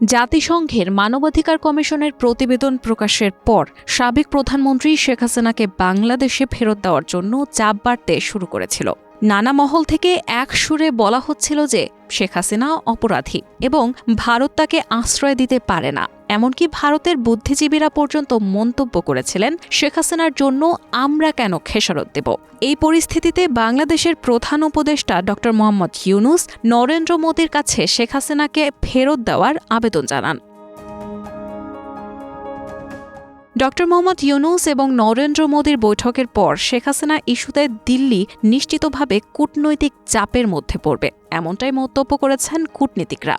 জাতিসংঘের মানবাধিকার কমিশনের প্রতিবেদন প্রকাশের পর সাবেক প্রধানমন্ত্রী শেখ হাসিনাকে বাংলাদেশে ফেরত দেওয়ার জন্য চাপ বাড়তে শুরু করেছিল। নানা মহল থেকে এক সুরে বলা হচ্ছিল যে শেখ হাসিনা অপরাধী এবং ভারত তাকে আশ্রয় দিতে পারে না। এমনকি ভারতের বুদ্ধিজীবীরা পর্যন্ত মন্তব্য করেছিলেন, শেখ হাসিনার জন্য আমরা কেন খেসারত দেব? এই পরিস্থিতিতে বাংলাদেশের প্রধান উপদেষ্টা ড. মোহাম্মদ ইউনুস নরেন্দ্র মোদীর কাছে শেখ হাসিনাকে ফেরত দেওয়ার আবেদন জানান। ড মোহাম্মদ ইউনুস এবং নরেন্দ্র মোদীর বৈঠকের পর শেখ হাসিনা ইস্যুতে দিল্লি নিশ্চিতভাবে কূটনৈতিক চাপের মধ্যে পড়বে। এমনটাই মন্তব্য করেছেন কূটনীতিকরা।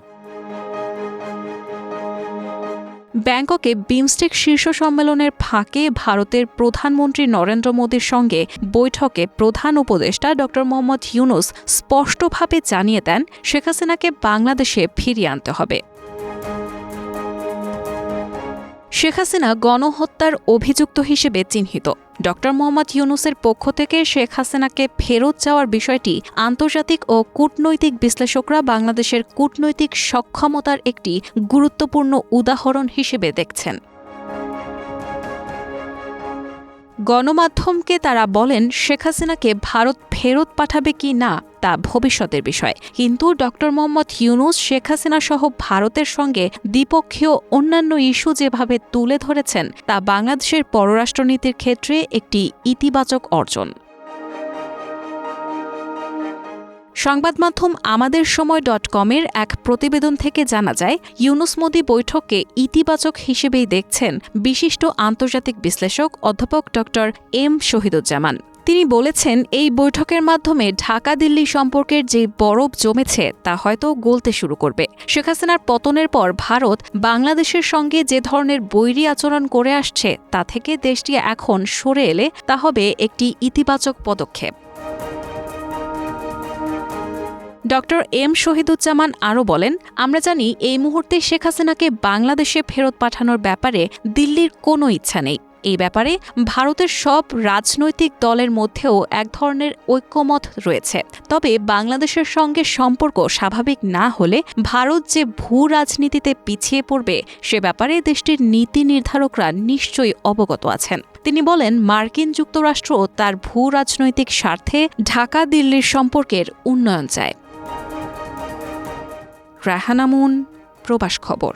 ব্যাংককে বিমস্টেক শীর্ষ সম্মেলনের ফাঁকে ভারতের প্রধানমন্ত্রী নরেন্দ্র মোদীর সঙ্গে বৈঠকে প্রধান উপদেষ্টা ড মোহাম্মদ ইউনুস স্পষ্টভাবে জানিয়ে দেন, শেখ হাসিনাকে বাংলাদেশে ফিরিয়ে আনতে হবে। শেখ হাসিনা গণহত্যার অভিযুক্ত হিসেবে চিহ্নিত। ড মোহাম্মদ ইউনুসের পক্ষ থেকে শেখ হাসিনাকে ফেরত যাওয়ার বিষয়টি আন্তর্জাতিক ও কূটনৈতিক বিশ্লেষকরা বাংলাদেশের কূটনৈতিক সক্ষমতার একটি গুরুত্বপূর্ণ উদাহরণ হিসেবে দেখছেন। গণমাধ্যমকে তারা বলেন, শেখ হাসিনাকে ভারত ফেরত পাঠাবে কি না তা ভবিষ্যতের বিষয়। কিন্তু ড মোহাম্মদ ইউনুস, শেখ হাসিনা সহ ভারতের সঙ্গে দ্বিপক্ষীয় অন্যান্য ইস্যু যেভাবে তুলে ধরেছেন, তা বাংলাদেশের পররাষ্ট্রনীতির ক্ষেত্রে একটি ইতিবাচক অর্জন। সংবাদ মাধ্যম আমাদের সময় ডট কমের এক প্রতিবেদন থেকে জানা যায়, ইউনুস মোদি বৈঠককে ইতিবাচক হিসেবেই দেখছেন বিশিষ্ট আন্তর্জাতিক বিশ্লেষক অধ্যাপক ড এম শহীদুজ্জামান। তিনি বলেছেন, এই বৈঠকের মাধ্যমে ঢাকা দিল্লি সম্পর্কের যে বরফ জমেছে, তা হয়তো গলতে শুরু করবে। শেখ হাসিনার পতনের পর ভারত বাংলাদেশের সঙ্গে যে ধরনের বৈরী আচরণ করে আসছে, তা থেকে দেশটি এখন সরে এলে তা হবে একটি ইতিবাচক পদক্ষেপ। ড এম শহীদুজ্জামান আরও বলেন, আমরা জানি এই মুহূর্তে শেখ হাসিনাকে বাংলাদেশে ফেরত পাঠানোর ব্যাপারে দিল্লির কোনো ইচ্ছা নেই। এই ব্যাপারে ভারতের সব রাজনৈতিক দলের মধ্যেও এক ধরনের ঐক্যমত রয়েছে। তবে বাংলাদেশের সঙ্গে সম্পর্ক স্বাভাবিক না হলে ভারত যে ভূ রাজনীতিতে পিছিয়ে পড়বে সে ব্যাপারে দেশটির নীতি নির্ধারকরা নিশ্চয়ই অবগত আছেন। তিনি বলেন, মার্কিন যুক্তরাষ্ট্র তার ভূ রাজনৈতিক স্বার্থে ঢাকা দিল্লির সম্পর্কের উন্নয়ন চায়। রাহানামুন প্রবাস খবর।